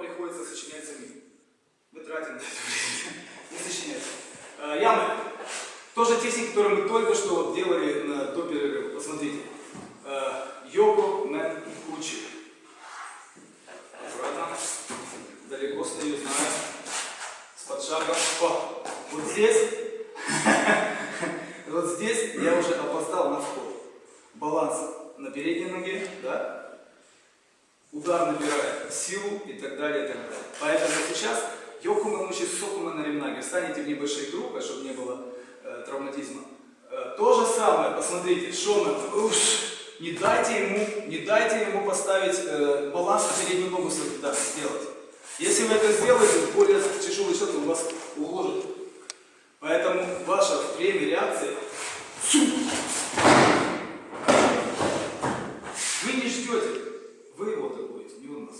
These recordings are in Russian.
приходится сочинять самим. Мы тратим на это время. Не сочинять. А, ямы. Тоже техники, которые мы только что делали на, до перерыва. Посмотрите. А, Йоко, Мэн и Кучи. Аккуратно. Далеко стою, знаю. С подшагом. О, вот здесь. Вот здесь я уже опоздал на вход. Баланс на передней ноге, да? Удар набирает силу и так далее, и так далее. Поэтому сейчас Йокума учит Сокума на ремнаге. Встанете в небольшой круг, а чтобы не было э, травматизма. Э, то же самое, посмотрите, Шона, уж, не дайте ему, не дайте ему поставить э, баланс на переднюю ногу да, сделать. Если вы это сделаете, более тяжелый счет у вас уложит. Поэтому ваше время реакции вы не ждете, вы его атакуете, не он нас.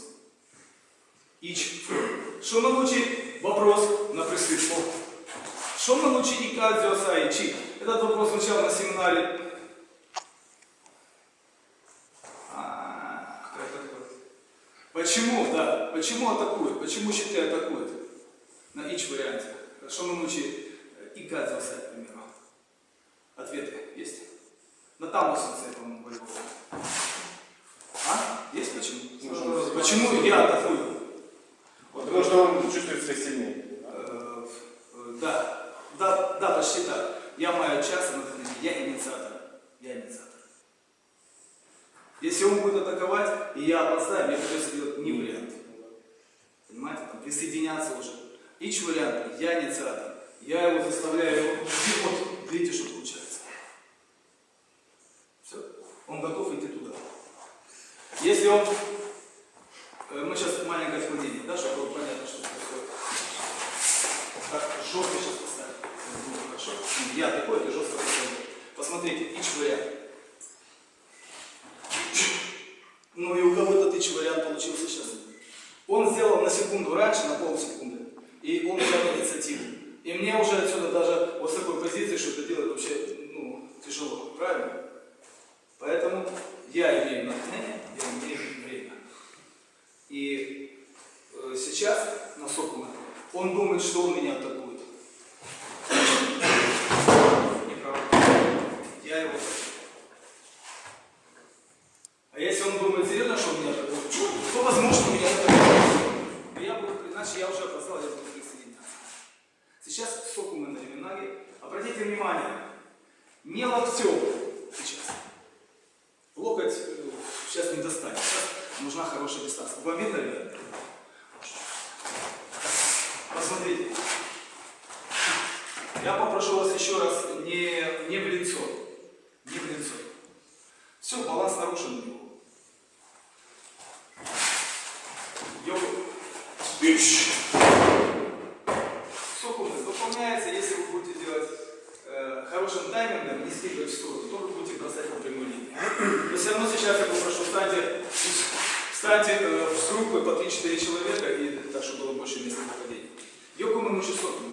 Ич. Що ми лучі? Вопрос на присвитку. Що ми лучі і кадзіо сайчи? Этот вопрос звучал на семинаре. А, кто атакует? Почему, да, почему атакует? Почему щиты атакуют? На ич варианте. Что мы лучи и кадзио сай, к примеру. Ответы есть? На там сенсей, по-моему, по-любому. А? Есть почему? Может, Почему я атакую? Так. Я маю час, но я инициатор. Я инициатор. Если он будет атаковать, и я опоздаю, мне придется делать не вариант. Понимаете? Там, присоединяться уже. Ич вариант, я инициатор. Я его заставляю, вот, видите, что получается. Все. Он готов идти туда. Если он... э, Мы сейчас маленькое отклонение, да, чтобы было понятно, что происходит. Так, жестко сейчас поставим. Ну, хорошо. Я такой, ты жестко поставим. Посмотрите, ич вариант. Ну и у кого-то тыч вариант получился сейчас. Он сделал на секунду раньше, на полсекунды, и он взял инициативу. И мне уже отсюда даже вот с такой позиции, что это делать вообще ну, тяжело, правильно? Поэтому я имею натхнение, я имею время. И э, сейчас на Сокула он думает, что он меня атакует. Неправда. Я его атакую. А если он думает серьезно, что он меня атакует, то возможно меня атакует. Но я буду, иначе я уже опоздал, я буду присоединяться. Сейчас Сокула на Реминаге. Обратите внимание, не локтем сейчас. Локоть э, сейчас не достанет. Нужна хорошая дистанция. Вам видно, ребят? Посмотрите. Я попрошу вас еще раз не, не в лицо. Не в лицо. Все, баланс нарушен у него. Йога. Ищ. Сокуны выполняется, если вы будете делать э, хорошим таймингом, не скидывать в сторону, то вы будете бросать по прямой линии. Но все равно сейчас я попрошу, встаньте, встаньте э, в группы по 3-4 человека, и так, чтобы было больше места для падения. Йокума Мучисокума.